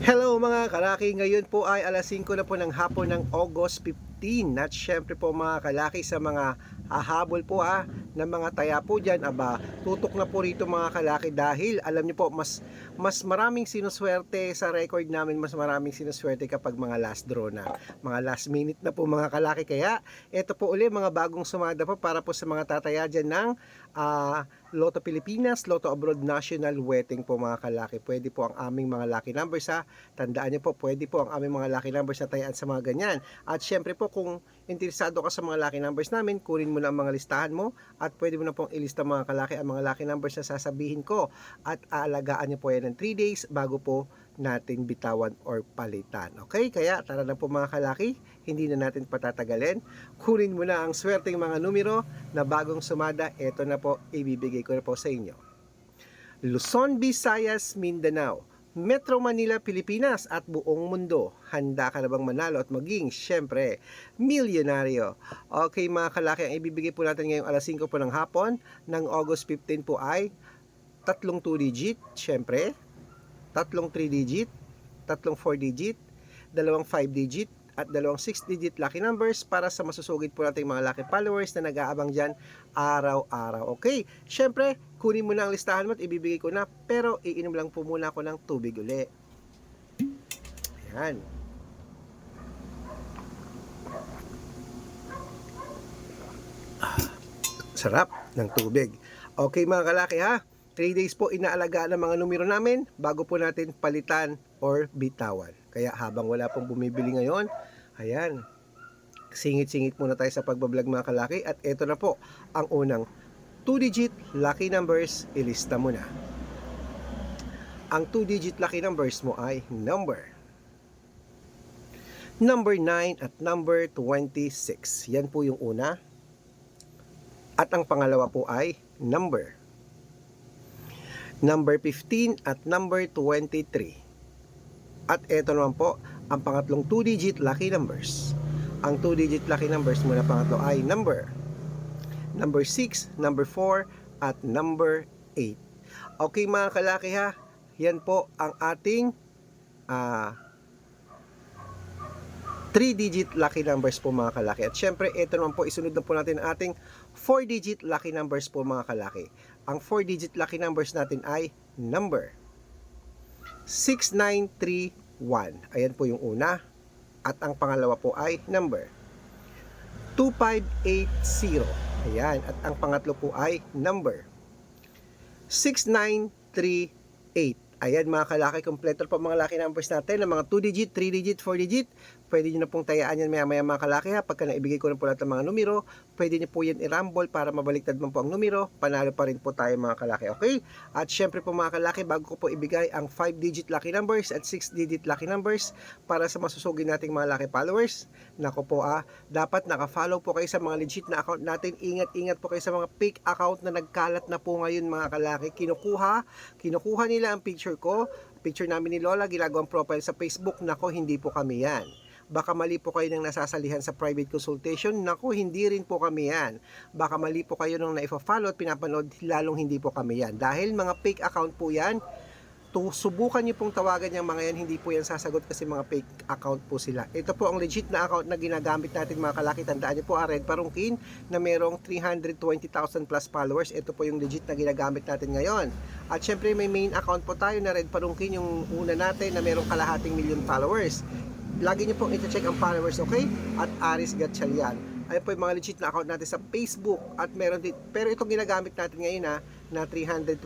Hello mga kalaki, ngayon po ay alas 5 na po ng hapon ng August 15 at syempre po mga kalaki sa mga hahabol po ha ng mga taya po dyan aba tutok na po rito mga kalaki dahil alam niyo po mas mas maraming sinuswerte sa record namin mas maraming sinuswerte kapag mga last draw na mga last minute na po mga kalaki kaya ito po uli mga bagong sumada po para po sa mga tataya dyan ng ah, Lotto Pilipinas, Lotto Abroad National Wedding po mga kalaki. Pwede po ang aming mga lucky numbers ha. Tandaan niyo po, pwede po ang aming mga lucky numbers na tayaan sa mga ganyan. At syempre po kung interesado ka sa mga lucky numbers namin, kunin mo na ang mga listahan mo at pwede mo na pong ilista mga kalaki ang mga lucky numbers na sasabihin ko. At aalagaan niyo po yan ng 3 days bago po natin bitawan or palitan. Okay? Kaya tara na po mga kalaki, hindi na natin patatagalin. Kunin mo na ang swerteng mga numero na bagong sumada. Ito na po, ibibigay ko na po sa inyo. Luzon, Visayas, Mindanao, Metro Manila, Pilipinas at buong mundo. Handa ka na bang manalo at maging, syempre, milyonaryo? Okay mga kalaki, ang ibibigay po natin ngayong alas 5 po ng hapon ng August 15 po ay tatlong 2 digit, syempre, tatlong 3 digit, tatlong 4 digit, dalawang 5 digit, at dalawang 6 digit lucky numbers para sa masusugid po nating mga lucky followers na nag-aabang dyan araw-araw. Okay, syempre, kunin mo na ang listahan mo at ibibigay ko na pero iinom lang po muna ako ng tubig uli. Ayan. Sarap ng tubig. Okay mga kalaki ha, 3 days po inaalagaan ng mga numero namin bago po natin palitan or bitawan. Kaya habang wala pong bumibili ngayon, ayan, singit-singit muna tayo sa pagbablog mga kalaki at ito na po ang unang 2-digit lucky numbers, ilista mo na. Ang 2-digit lucky numbers mo ay number number 9 at number 26. Yan po yung una. At ang pangalawa po ay number number 15 at number 23. At ito naman po ang pangatlong 2-digit lucky numbers. Ang 2-digit lucky numbers muna pangatlo ay number number 6, number 4, at number 8. Okay mga kalaki ha, yan po ang ating ah 3-digit lucky numbers po mga kalaki. At syempre, ito naman po, isunod na po natin ang ating 4-digit lucky numbers po mga kalaki. Ang 4-digit lucky numbers natin ay number 6931. Ayan po yung una. At ang pangalawa po ay number 2580. Ayan. At ang pangatlo po ay number 6938. Ayan mga kalaki, kompleto po mga lucky numbers natin ng mga 2 digit, 3 digit, 4 digit. Pwede nyo na pong tayaan yan maya maya mga kalaki ha. Pagka naibigay ko na po lahat ng mga numero, pwede nyo po yan i-rumble para mabaliktad man po ang numero. Panalo pa rin po tayo mga kalaki, okay? At syempre po mga kalaki, bago ko po ibigay ang 5 digit lucky numbers at 6 digit lucky numbers para sa masusugin nating mga lucky followers. Nako po ah, dapat naka-follow po kayo sa mga legit na account natin. Ingat-ingat po kayo sa mga fake account na nagkalat na po ngayon mga kalaki. Kinukuha, kinukuha nila ang picture ko, picture namin ni Lola, ginagawang profile sa Facebook. Nako, hindi po kami yan. Baka mali po kayo nang nasasalihan sa private consultation. Nako, hindi rin po kami yan. Baka mali po kayo nang naifa-follow at pinapanood, lalong hindi po kami yan. Dahil mga fake account po yan, to subukan niyo pong tawagan yung mga yan, hindi po yan sasagot kasi mga fake account po sila. Ito po ang legit na account na ginagamit natin mga kalaki. Tandaan niyo po, ah, Red Parungkin na merong 320,000 plus followers. Ito po yung legit na ginagamit natin ngayon. At syempre may main account po tayo na Red Parungkin, yung una natin na merong kalahating million followers. Lagi niyo pong iti-check ang followers, okay? At Aris Gatchalian. Ayun po yung mga legit na account natin sa Facebook at meron din, pero itong ginagamit natin ngayon na, na 320,000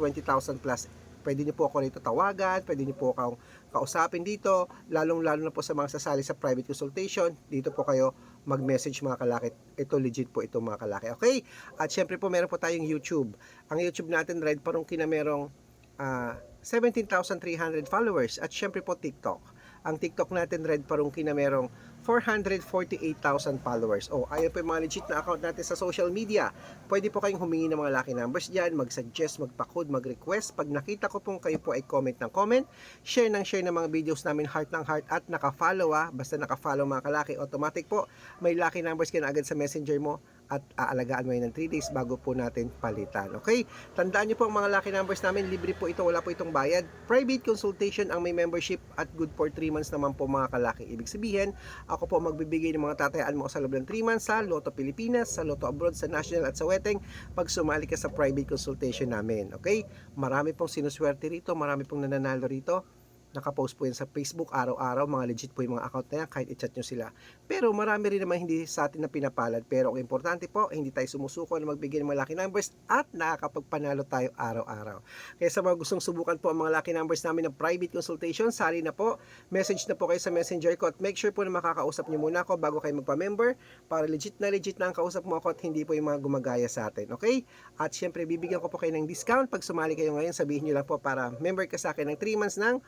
plus pwede niyo po ako rito tawagan, pwede niyo po akong kausapin dito, lalong-lalo na po sa mga sasali sa private consultation, dito po kayo mag-message mga kalaki. Ito legit po ito mga kalaki. Okay? At syempre po meron po tayong YouTube. Ang YouTube natin, Red Parungkin na merong ah, 17,300 followers. At syempre po TikTok. Ang TikTok natin, Red Parungkin na merong 448,000 followers. O, ayan po yung mga legit na account natin sa social media. Pwede po kayong humingi ng mga lucky numbers dyan, mag-suggest, magpa-code, mag-request. Pag nakita ko pong kayo po ay comment ng comment, share ng share ng mga videos namin, heart ng heart, at naka-follow ah. Basta naka-follow mga kalaki, automatic po, may lucky numbers ka na agad sa messenger mo at aalagaan mo yun ng 3 days bago po natin palitan. Okay? Tandaan nyo po ang mga lucky numbers namin, libre po ito, wala po itong bayad. Private consultation ang may membership at good for 3 months naman po mga kalaki. Ibig sabihin, ako po magbibigay ng mga tatayaan mo sa loob ng 3 months sa Lotto Pilipinas, sa Lotto Abroad, sa National at sa Weteng pag sumali ka sa private consultation namin. Okay? Marami pong sinuswerte rito, marami pong nananalo rito. Nakapost po yan sa Facebook araw-araw, mga legit po yung mga account na yan, kahit i-chat nyo sila. Pero marami rin naman hindi sa atin na pinapalad. Pero ang importante po, hindi tayo sumusuko na magbigay ng mga lucky numbers at nakakapagpanalo tayo araw-araw. Kaya sa mga gustong subukan po ang mga lucky numbers namin ng private consultation, sali na po, message na po kayo sa messenger ko at make sure po na makakausap nyo muna ako bago kayo magpa-member para legit na legit na ang kausap mo ako at hindi po yung mga gumagaya sa atin. Okay? At syempre, bibigyan ko po kayo ng discount pag sumali kayo ngayon. Sabihin nyo lang po para member ka sa akin ng 3 months ng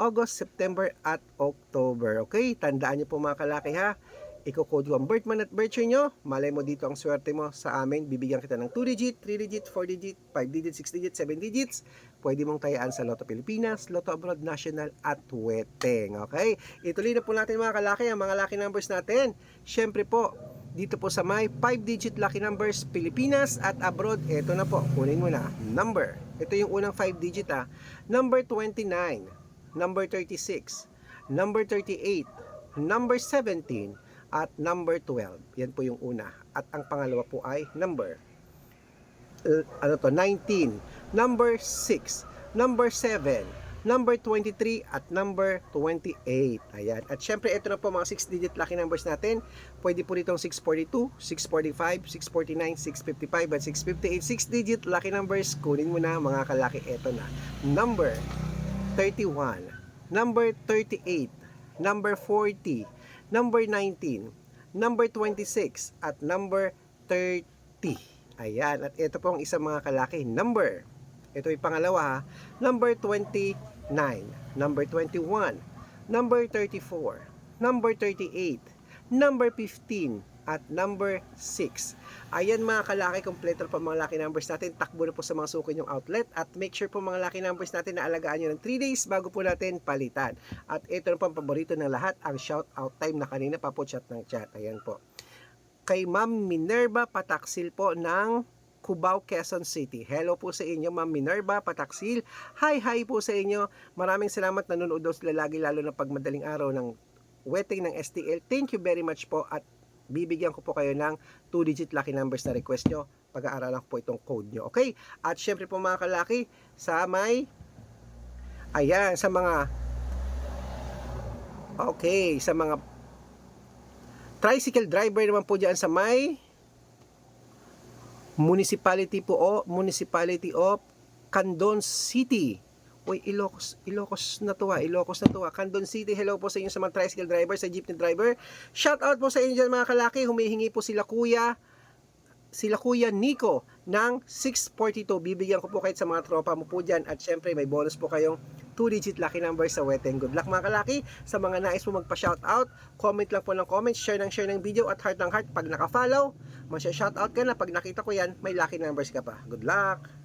August, September at October. Okay? Tandaan nyo po mga kalaki ha. Iko-code ko ang birth month at birth year nyo. Malay mo dito ang swerte mo sa amin. Bibigyan kita ng 2 digit, 3 digit, 4 digit, 5 digit, 6 digit, 7 digits. Pwede mong tayaan sa Lotto Pilipinas, Lotto Abroad National at Weteng. Okay? Ituloy na po natin mga kalaki ang mga lucky numbers natin. Siyempre po, dito po sa may 5 digit lucky numbers Pilipinas at abroad. Ito na po, kunin mo na. Number. Ito yung unang 5 digit ah. Number 29 number 36, number 38, number 17, at number 12. Yan po yung una. At ang pangalawa po ay number uh, ano to 19, number 6, number 7, number 23 at number 28. Ayan. At syempre ito na po mga 6 digit lucky numbers natin. Pwede po ditong 642, 645, 649, 655 at 658. 6 digit lucky numbers. Kunin mo na mga kalaki. Ito na. Number 31, number 38, number 40, number 19, number 26, at number 30. Ayan, at ito po ang isang mga kalaki. Number, ito yung pangalawa number 29, number 21, number 34, number 38, number 15, at number 6. Ayan mga kalaki, kompleto po mga lucky numbers natin. Takbo na po sa mga suki yung outlet at make sure po mga lucky numbers natin na alagaan nyo ng 3 days bago po natin palitan. At ito na po ang paborito ng lahat, ang shout out time na kanina pa po chat ng chat. Ayan po. Kay Ma'am Minerva Pataksil po ng Cubao, Quezon City. Hello po sa inyo, Ma'am Minerva Pataksil. Hi, hi po sa inyo. Maraming salamat nanonood daw sila lagi lalo na pag madaling araw ng wedding ng STL. Thank you very much po at bibigyan ko po kayo ng 2-digit lucky numbers na request nyo. Pag-aaralan ko po itong code nyo. Okay? At syempre po mga kalaki, sa may ayan, sa mga okay, sa mga tricycle driver naman po dyan sa may municipality po o municipality of Candon City. Uy, Ilocos, Ilocos na ah, Ilocos na ah. Candon City, hello po sa inyo sa mga tricycle driver, sa jeepney driver. Shout out po sa inyo dyan mga kalaki, humihingi po sila kuya, sila kuya Nico ng 642. Bibigyan ko po kahit sa mga tropa mo po dyan. At syempre may bonus po kayong 2-digit lucky number sa Weteng. Good luck mga kalaki. Sa mga nais mo magpa-shout out, comment lang po ng comment, share ng share ng video at heart ng heart. Pag naka-follow, masya-shout out ka na. Pag nakita ko yan, may lucky numbers ka pa. Good luck!